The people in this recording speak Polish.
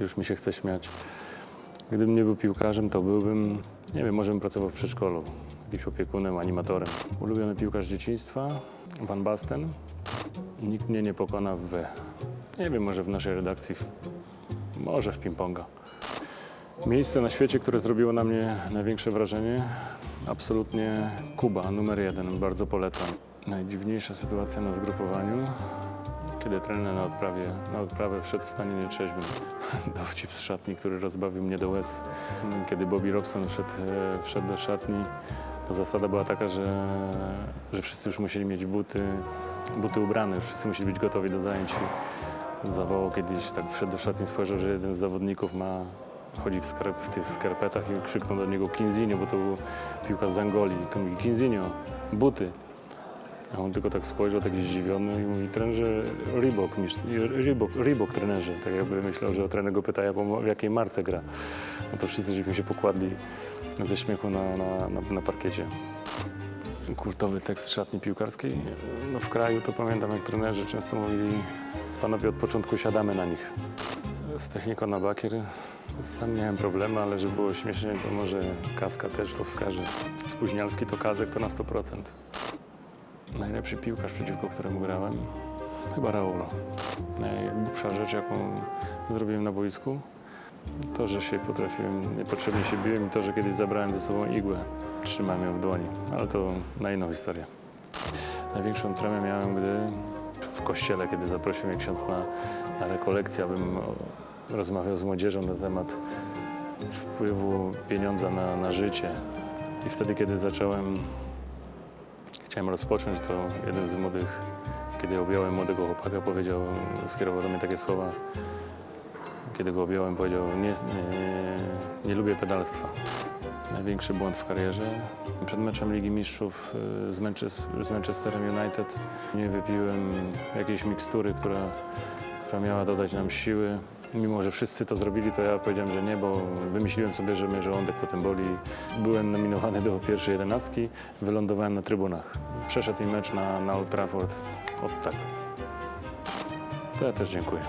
Już mi się chce śmiać. Gdybym nie był piłkarzem, to byłbym, nie wiem, może bym pracował w przedszkolu, jakimś opiekunem, animatorem. Ulubiony piłkarz dzieciństwa, Van Basten. Nikt mnie nie pokona w, nie wiem, może w naszej redakcji, w, może w ping-ponga. Miejsce na świecie, które zrobiło na mnie największe wrażenie, absolutnie Kuba, numer jeden, bardzo polecam. Najdziwniejsza sytuacja na zgrupowaniu, kiedy trener na odprawie, na odprawę wszedł w stanie nietrzeźwym. Dowcip z szatni, który rozbawił mnie do łez. Kiedy Bobby Robson wszedł, e, wszedł do szatni, to zasada była taka, że, że wszyscy już musieli mieć buty, buty ubrane, już wszyscy musieli być gotowi do zajęć. Zawołał kiedyś, tak wszedł do szatni, spojrzał, że jeden z zawodników ma, chodzi w, skarp, w tych skarpetach i krzyknął do niego Kinzinio, bo to był piłkarz z Angolii. Kinzinio, buty. A on tylko tak spojrzał, taki zdziwiony i mówi, trenerze Reebok, Reebok, Reebok trenerze. Tak jakby myślał, że trener go pyta, w jakiej marce gra. No to wszyscy żeśmy się pokładli ze śmiechu na, na, na, na parkiecie. Kultowy tekst szatni piłkarskiej. No w kraju to pamiętam, jak trenerzy często mówili, panowie od początku siadamy na nich. Z techniką na bakier sam miałem problemy, ale żeby było śmiesznie, to może Kaska też to wskaże. Spóźnialski to Kazek to na 100%. Najlepszy piłkarz, przeciwko któremu grałem? Chyba Raulo. Najgłupsza rzecz, jaką zrobiłem na boisku, to, że się potrafiłem, niepotrzebnie się biłem i to, że kiedyś zabrałem ze sobą igłę. Trzymałem ją w dłoni, ale to na inną historię. Największą tremę miałem, gdy w kościele, kiedy zaprosił mnie ksiądz na, na rekolekcję, abym rozmawiał z młodzieżą na temat wpływu pieniądza na, na życie. I wtedy, kiedy zacząłem chciałem rozpocząć, to jeden z młodych, kiedy objąłem młodego chłopaka, powiedział, skierował do mnie takie słowa. Kiedy go objąłem, powiedział, nie, nie, nie lubię pedalstwa. Największy błąd w karierze. Przed meczem Ligi Mistrzów y, z, Manches- z Manchesterem United nie wypiłem jakiejś mikstury, która, która miała dodać nam siły. Mimo, że wszyscy to zrobili, to ja powiedziałem, że nie, bo wymyśliłem sobie, że mnie żołądek potem boli. Byłem nominowany do pierwszej jedenastki, wylądowałem na trybunach. Przeszedł mi mecz na, na Old Trafford. Od tak. To ja też dziękuję.